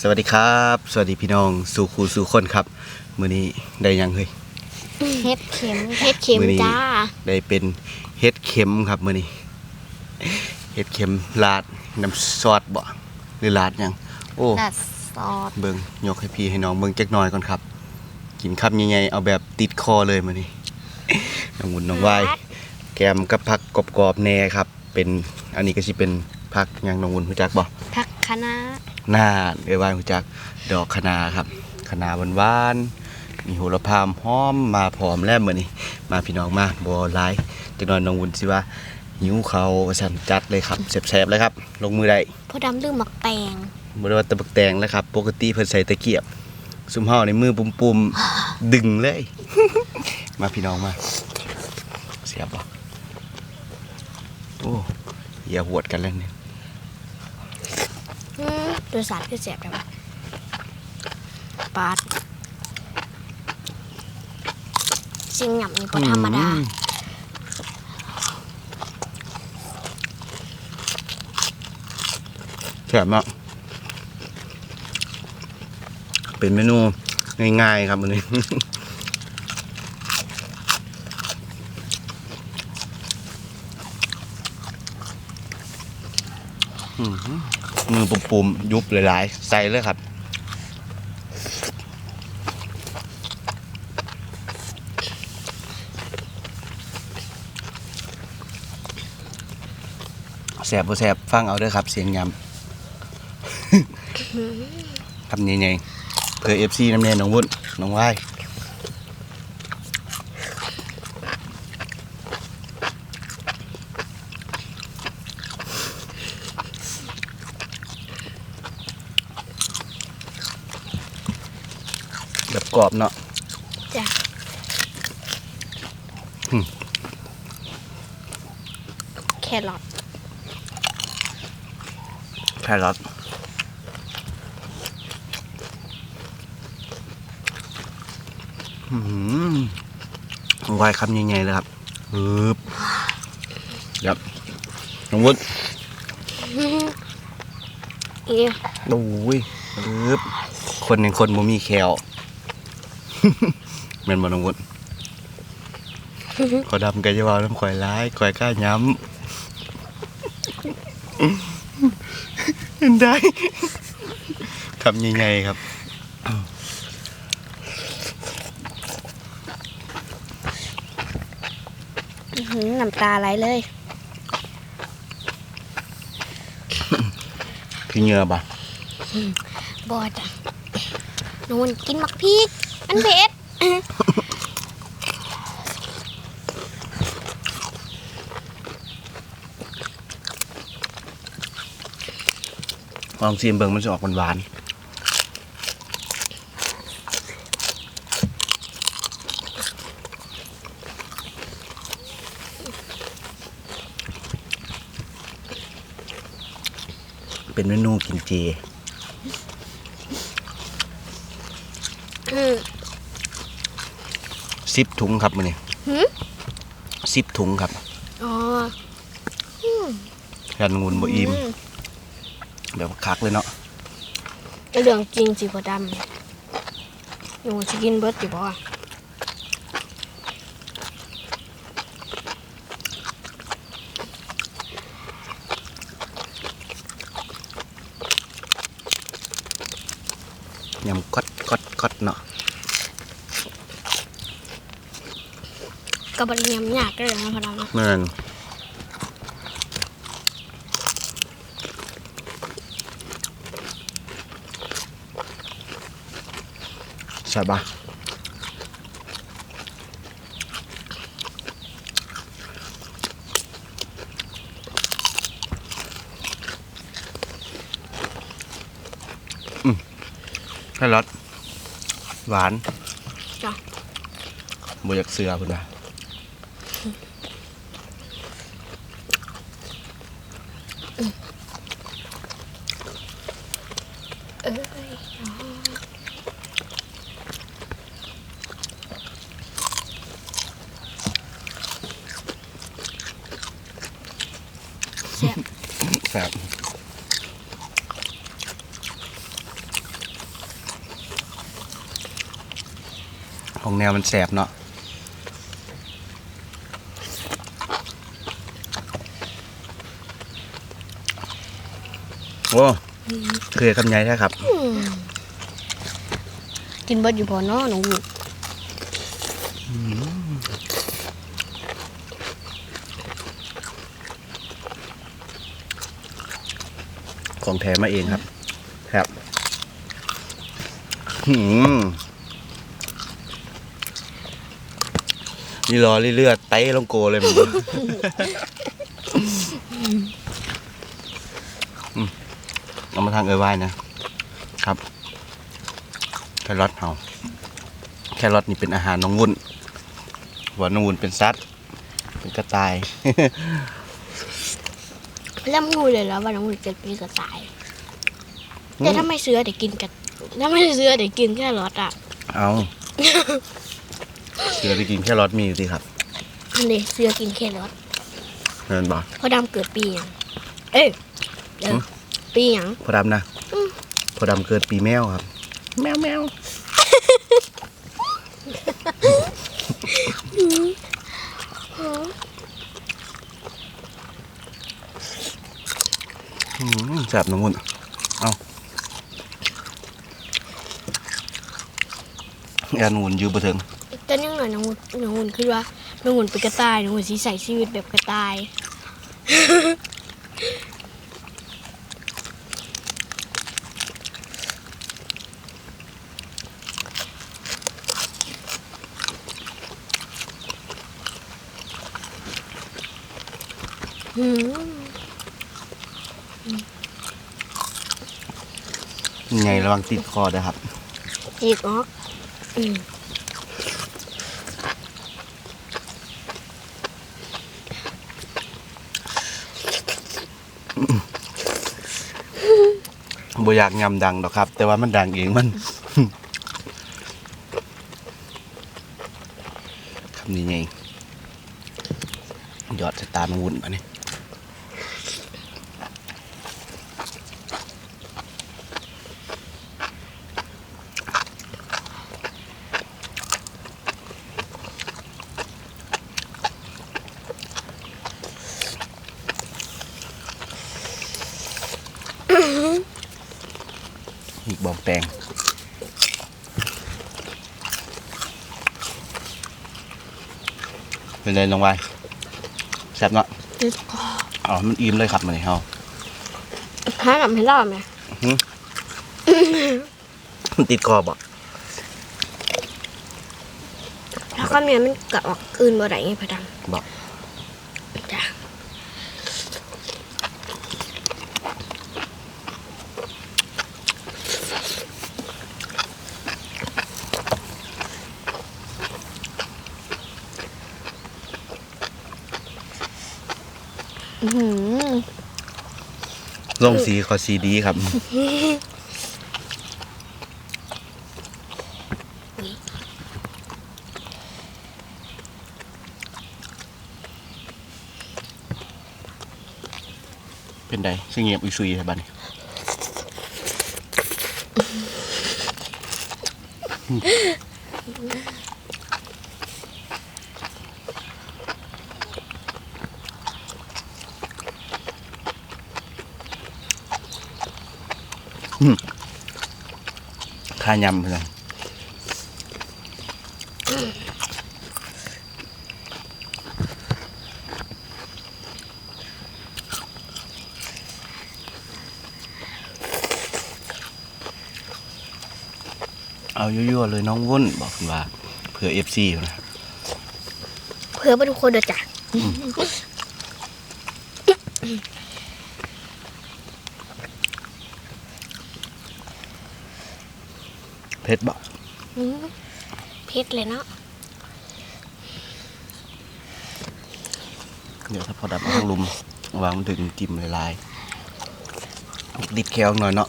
สวัสดีครับ สวัสดีพี่น้องสู่ครูสู่คนครับ มื้อนี้ได้ยังเฮ้ยเฮ็ดเข็มเฮ็ดเข็มมื้อนี้จ้าได้เป็นเฮ็ดเข็มครับมื้อนี้เฮ็ดเข็มลาดน้ำซอสบ่หรือลาดหยังโอ้ ดัดซอสเบิ่งยกให้พี่ให้น้องเบิ่งจักหน่อยก่อนครับ กินคำใหญ่ๆเอาแบบติดคอเลยมื้อนี้ น้องวุ่นน้องวายแกมกับผักกรอบๆแน่ครับ เป็นอันนี้ก็สิเป็นผักหยังน้องวุ่นรู้จักบ่ผัก คะน้าหน้าเอวานหูจักดอกคะนาครับคะนาหวานๆมีโหระพามหอมมาพร้อมแล้วมื้อนี้มาพี่น้องมาบ่หลายจักหน่อยน้องวุ้นสิว่าหิวเขาวว่าซั่นจัดเลยครับแซ่บๆเลยครับ ลงมือได้พอดำลืมหมักแปงบ่ได้ว่าตะบักแตงแล้วครับ ปกติเพิ่นใส่ตะเกียบซุมเฮาในมือปุ่มๆดึงเลย มาพี่น้องมา เสียบบ่โอ้อย่าหวดกันแล้วเนี่ยอืม โดยสารคือเสียบได้ปะปาดสิ่งหยำนี่ก็ธรรมดาอืแซ่บมากเป็นเมนูง่ายๆครับวันนี้อื้อหือ มือปุ่มๆยุบหลายๆใส่เลยครับแสบบ่แสบฟังเอาเด้อครับ เสียงยำทำยังไงเพื่อเอฟซีน้ำแน่น้องวุ้นน้องวาย แบบกรอบเนาะจ้ะอืมแครอทแครอทอืมวายคำใหญ่ๆเลยครับฮึบครับน้องวุ้นอีโอ้ยฮึบคนหนึ่งคนบ่มีแคล แม่นบ่น้องวุ้นขอดำกันจะว่าน้ำข่อยร้ายข่อยกล้าย้ำเห็นได้คำใหญ่ๆครับอื้อหือน้ำตาไหลเลยพี่เหงื่อบ่บอจ้ะนูนกินหมักพริก อันเผ็ดลองซีมเบิ่งมันจะออกหวานๆเป็นเมนูกินเจ อืม สิบถุงครับมื้อนี้หืม สิบถุงครับอ๋อยันงูนบ่อิ่มแบบคักเลยเนาะเรื่องจริงสิพอดำหนูจะกินเบิร์ดอยู่บ่ยำก๊อดก๊อดก๊อดเนาะ กับบะเรียมยากเลยนะพอดำนะแม่นใช่ปะอืมให้รสหวานจ้ะ บ่อยากเสือพุ่นนะ แซ่บของแนวมันแสบเนาะโอ้เคยคำใหญ่ใช่ครับ กินเบิดอยู่พอเนาะหนู ของแท้มาเองครับ ครับหืมนี่รอเลือดไต้ลงโกเลยมึงเอามาทางเออไว้นะครับ แครอทเฮาแครอทนี่เป็นอาหารน้องวุ้นว่าน้องวุ้นเป็นสัตว์เป็นกระต่าย แล้วมูเลยแล้วว่าน้องวุ้นจะปีกระต่าย แต่ถ้าไม่เสือเดี๋ยวกินกันถ้าไม่เสือเดี๋ยวกินแค่รสอะ เอาเสือไปกินแค่รสมีอยู่สิครับนี่เสือกินแค่รสเงินบอกพอดำเกิดปีหยังเอ้ยเดี๋ยวหืมปีหยังพอดำนะอืมพอดำเกิดปีแมวครับ แมวแมวอืม แสบน้ำมันเอาแอนหุ่นอยู่บ่ถึงแต่ยังหน่อยน้องวุ้นน้องวุ้นคือว่าน้องวุ้นเป็นกระต่ายน้องวุ้นสิใสชีวิตแบบกระต่ายอืม ไงระวังติดคอนะครับอีกอ๋อกอืมบ่อยากยำดังดอกครับ แต่ว่ามันดังเองมันคำนี้ไงยอดสตาร์นวุ่นมาเนี่ย เป็นไรน้องวายแซ่บเนาะติดคออ๋อมันอิ่มเลยครับมันนี่เฮาหาหนำให้เล่าไหมมันติดคอบ่ถ้าข้าวเมียมันกะออกคืนบ่ได้ไงพะดบ่ำจ้ะ อื้อหือ ลงสีขอสีดีครับเป็นไดซึ่งเงียบอุยซุยใช่บ้านี่ ข้ายำเลยเอายั่วๆเลยน้องวุ่นบอกคุณว่าเผื่อเอฟซีนะเพื่อไปทุกคนเด้อจ้ะ เพชรบ่เพชรเลยเนาะเดี๋ยวถ้าพอดับมาข้างลุมวางถึงจิ้มลายๆดิดแควหน่อยเนาะ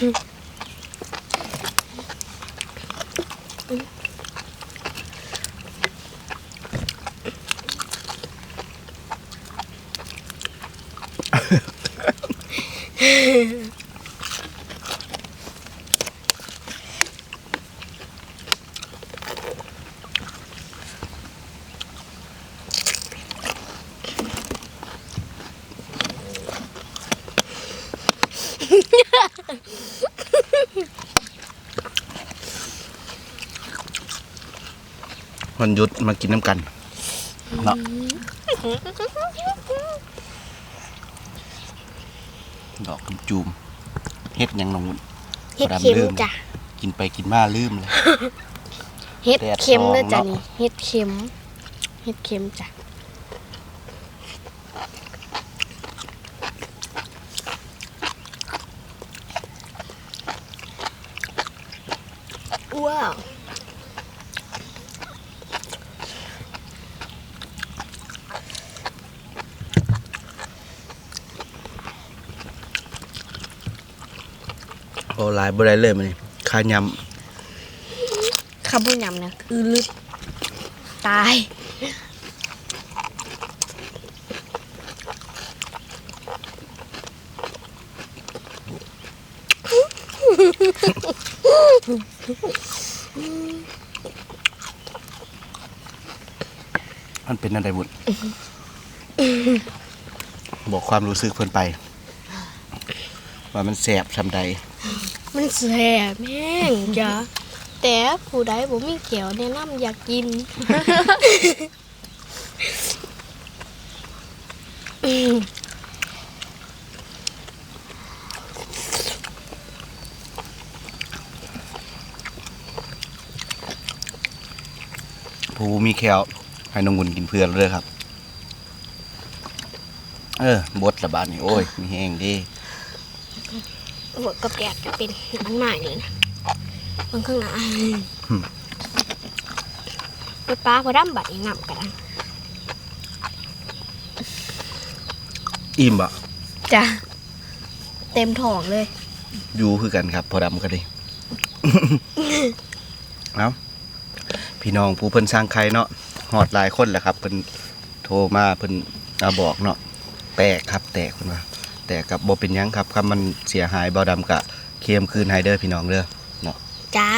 อืม วันหยุดมากินน้ำกันเนาะดอกจูมเฮ็ดหยังน้องวุ้นเห็ดเค็มลืมจ้ะกินไปกินมาลืมเลยเห็ดเค็มแดเด้อดจ้ะทองเนอะนี่เห็ดเค็มเห็ดเค็มจ้ะว้าว โอ้หลายบ่ได้เลยมันนี่ขายำคำพูดยำนะคือลึกตายมันเป็นอะไรบุญบอกความรู้สึกเพิ่นไป ว่ามันแสบซำใด มันแสบแม่งจ้ะแต่ผู้ใดผมมีเขียวแนะนำอยากกินผู้มีแควให้น้องบุญกินเพื่อนเลยครับ เออบดละบาดนี่โอ้ย มีแห้งดี หัวกับแดดจะเป็นมันใหม่เลยนะบางข้างหน้าไปปลาพอดำบัดอีกนำกันนะอิ่มบ่จ้ะเต็มท้องเลย อยู่คือกันครับ พอดำก็ดีเอาพี่น้องผู้เพิ่นสร้างใครเนาะหอดหลายคนแหละครับเพิ่นโทรมาเพิ่นเอาบอกเนาะแตกครับ แตกเพิ่นว่า แตกกับบ่เป็นหยังครับคำมันเสียหายเบาดำกะเคลมคืนให้เด้อพี่น้องเด้อเนาะจ้า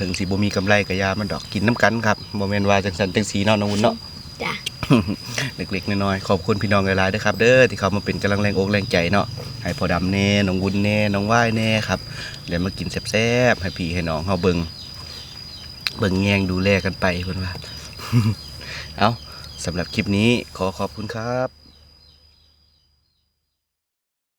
ถึงสิบ่มีกำไรก็อยามันดอกกินน้ำกันครับบ่แม่นว่าจังซั่นจังสีเนาะน้องวุ้นเนาะ จ้ะเล็กๆน้อยๆขอบคุณพี่น้องหลายๆด้วยครับ เด้อที่เขามาเป็นกำลังแรงอกแรงใจเนาะให้พอดำแน่น้องวุ้นแน่น้องว่ายแน่ครับเดี๋ยวมากินแซ่บๆให้พี่ให้น้องเฮาเบิงเบิงแยงดูแลกันไปเพิ่นว่า เอาสำหรับคลิปนี้ขอขอบคุณครับ